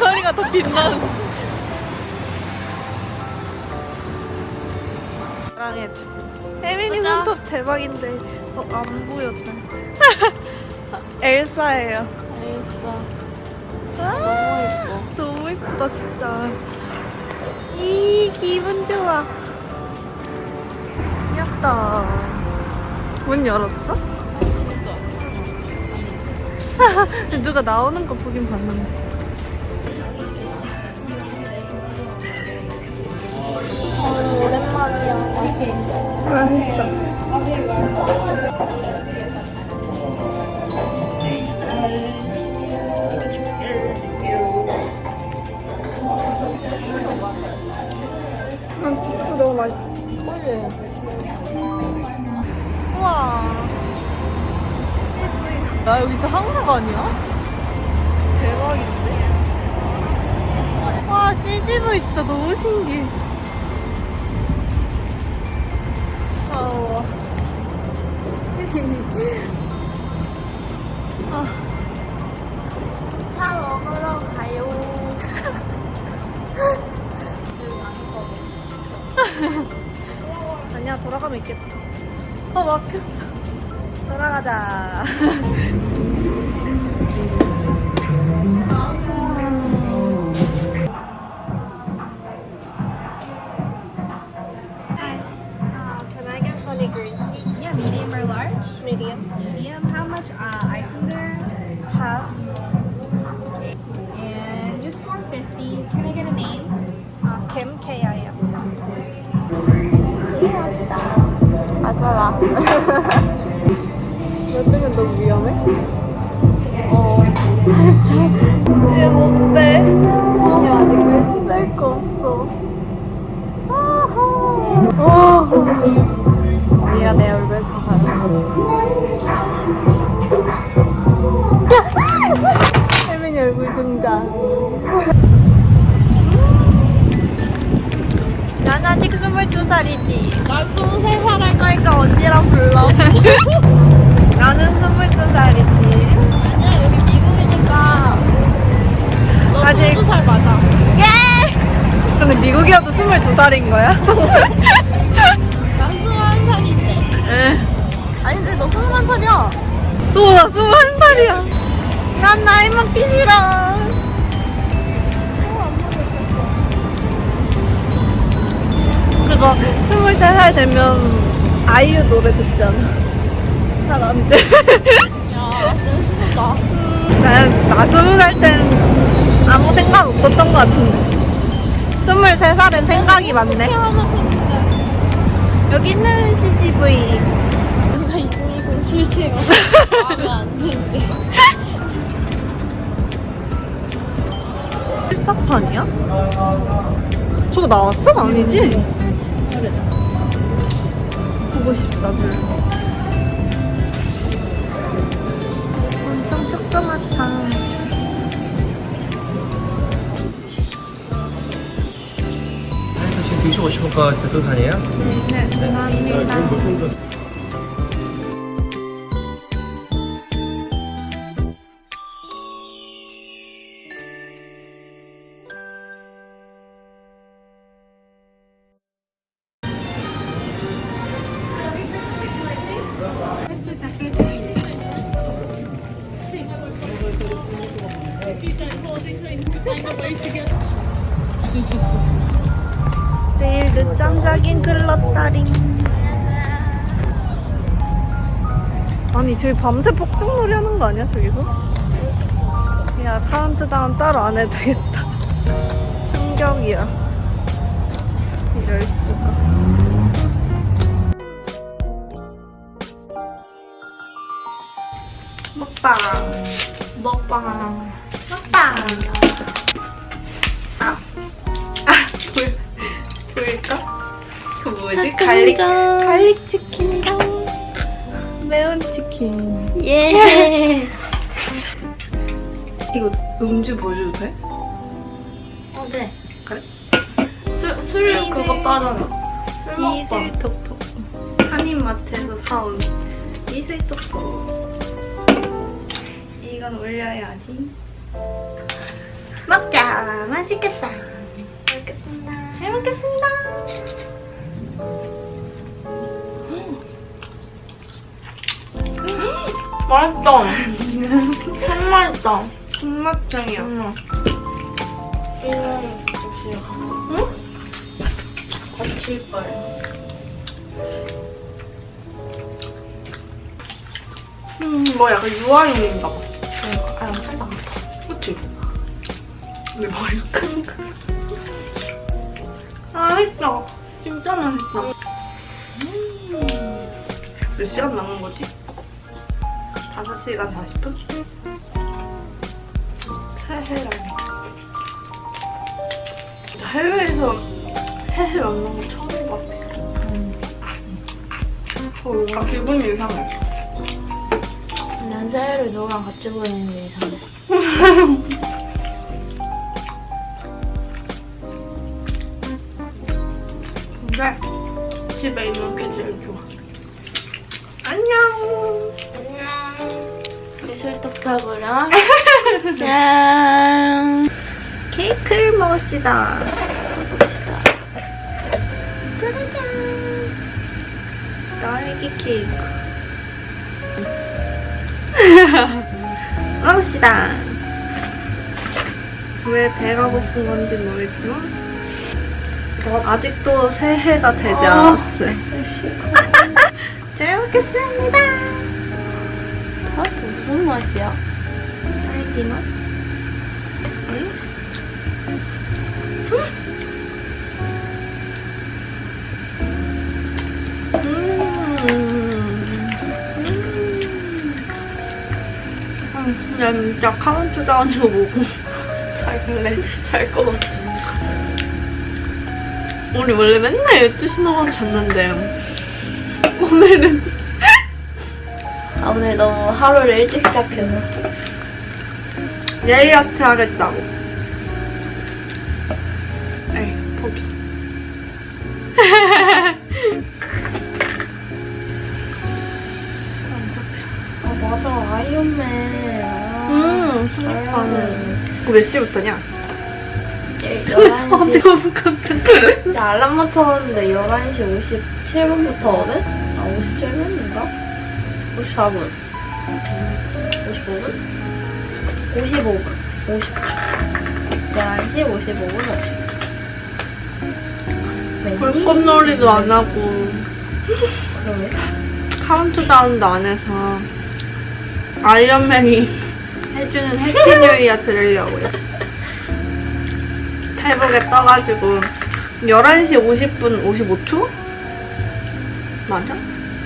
귀걸이가 더 빛나는. 사랑해줘. 혜민이 보자. 손톱 대박인데. 어, 안 보여, 잘. 엘사예요. 알겠어. 아, 너무 예쁘다, 진짜. 이, 기분 좋아. 귀엽다. 문 열었어? 누가 나오는 거 보긴 봤는데. 나 여기서 한국 아니야? 대박인데? 와, CGV 진짜 너무 신기해. 아, 아, 차 먹으러 가요. 아니야, 돌아가면 있겠다. 어, 막혔어. 돌아가자. Medium. Medium. How much uh, ice in there? Half. And just 450. Can I get a name? Uh, Kim K-I-M. 아싸라. 여드는 너무 위험해? 어, 살짝. 얘 뭔데? 아니, 아직 뺄수 있어. 쓸거 없어. 아하. 언니가 내 얼굴 다 혜민이 얼굴 등장. 난 아직 22살이지. 나 23살 할 거니까 언니랑 불러. 나는 22살이지. 아니야, 여기 미국이니까. 너 아직- 22살 맞아. 예! 근데 미국이어도 22살인 거야? 난 21살인데. 에. 아니지, 너 21살이야. 또나 21살이야. 난 나이 먹기 싫어. 그거 23살 되면 아이유 노래 듣잖아. 사람들. 야, 너무 슬프다. 나는 나 20살 땐 아무 생각 없었던 것 같은데. 23살엔 생각이 많네. 했는데. 여기는 CGV. 우리가 2020 실체가 마음에 안 드는데. 필사판이야? 저거 나왔어? 아니지? 보고 싶다, 별로. 엄청 조그맣다. 지금 드시고 싶은 거 대도산이에요? 네, 감사합니다. 내일 늦잠 자긴 글렀다링. 아니 저기 밤새 폭죽놀이 하는 거 아니야 저기서? 야 카운트다운 따로 안 해도 되겠다. 충격이야. 이럴 수가. 먹방. 먹방. 먹방. 아, 보여, 보일까? 그 뭐지? 갈릭, 갈릭 치킨이랑 매운 치킨. 예. 이거 음주 보여줘도 돼? 어, 네. 그래? 술, 술 그거 빠잖아. 술 먹방. 이슬톡톡. 한인마트에서 사온 이슬 톡톡. 이건 올려야지. 먹자. 맛있겠다. 먹겠습니다. 잘 먹겠습니다. 맛있다. 참 맛있다. 군맛장이야. 응. 이런 접시에 응? 같이 거예요. 음, 뭐 약간 유아용인가 봐. 아, 살짝? 내 머리가 크니까. 아, 맛있다. 진짜 맛있다. 음. 몇 시간 남은 거지? 5시간 40분? 새해라니. 해외에서 새해 먹는 거 처음인 것 같아. 어, 뭔가 기분이 이상해. 난 새해를 너랑 같이 보내는 게 이상해. 근데 집에 있는 게 제일 좋아. 안녕. 안녕. 기술떡밥이랑 짠. 케이크를 먹읍시다. 봅시다. 짜라잔. 딸기 케이크. 먹읍시다. 왜 배가 고픈 건지 모르겠지만 아직도 새해가 되지 않았어요. 잘 먹겠습니다. 다 무슨 맛이야? 딸기 맛. 응? 음, 진짜 진짜 카운트다운 거 보고 잘래 잘것 같아. 우리 원래 맨날 12시 넘어서 잤는데 오늘은 아, 오늘 너무 하루를 일찍 시작해서. 내일 학교 하겠다고. 에이, 포기. 아, 맞아. 아이언맨. 아, 음, 스니커는. 그몇 시부터냐? 예, 11시. 너무 깜짝 나 알람 맞춰놨는데 11시 57분부터거든? 아, 57분인가? 54분. 55분? 55분. 50초. 11시 55분 50초. 불꽃놀이도 안 하고, 그러네. 카운트다운도 안 해서, 아이언맨이 해주는 해피 뉴 이어 들으려고요. 페북에 떠가지고, 11시 50분 55초? 맞아?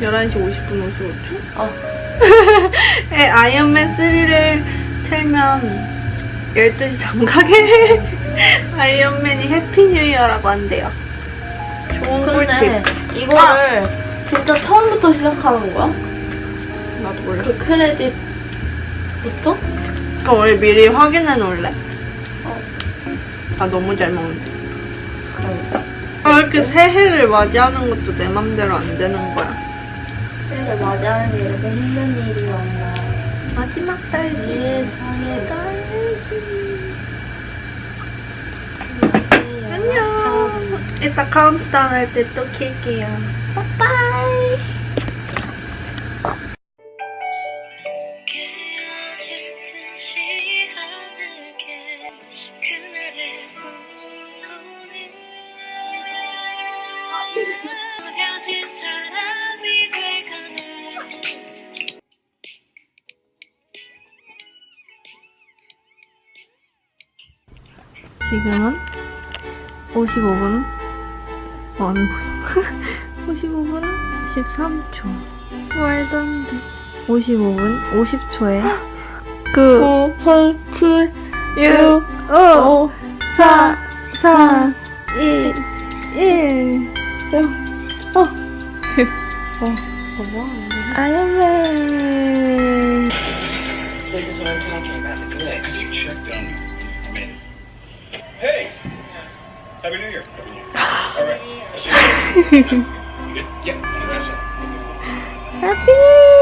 11시 50분 55초? 어. 에, 아이언맨 3를 틀면 12시 정각에 아이언맨이 해피 뉴 이어라고 한대요. 좋은 근데 꿀팁. 이거를 진짜 처음부터 시작하는 거야? 나도 몰라. 그 크레딧부터? 그럼 우리 미리 확인해 놓을래? 어. 나 너무 잘 먹는데. 그러니까. 아, 이렇게 새해를 맞이하는 것도 내 맘대로 안 되는 거야. 새해를 맞이하는 게 이렇게 힘든 일이 없나. 마지막 딸기. 예상의 딸기. 안녕. 이따 카운트다운 할 때 또 킬게요. 빠빠이. 지금은 55분 어, 안 보여 55분 13초 말던데 55분 50초에 9 8 7 6 5 4 3 2 1 어. 어. 아이언맨 This is what I'm talking about, the glitch. You checked on me. Happy New Year. Happy New Year. All right. I'll see you later. yeah. Happy New Year.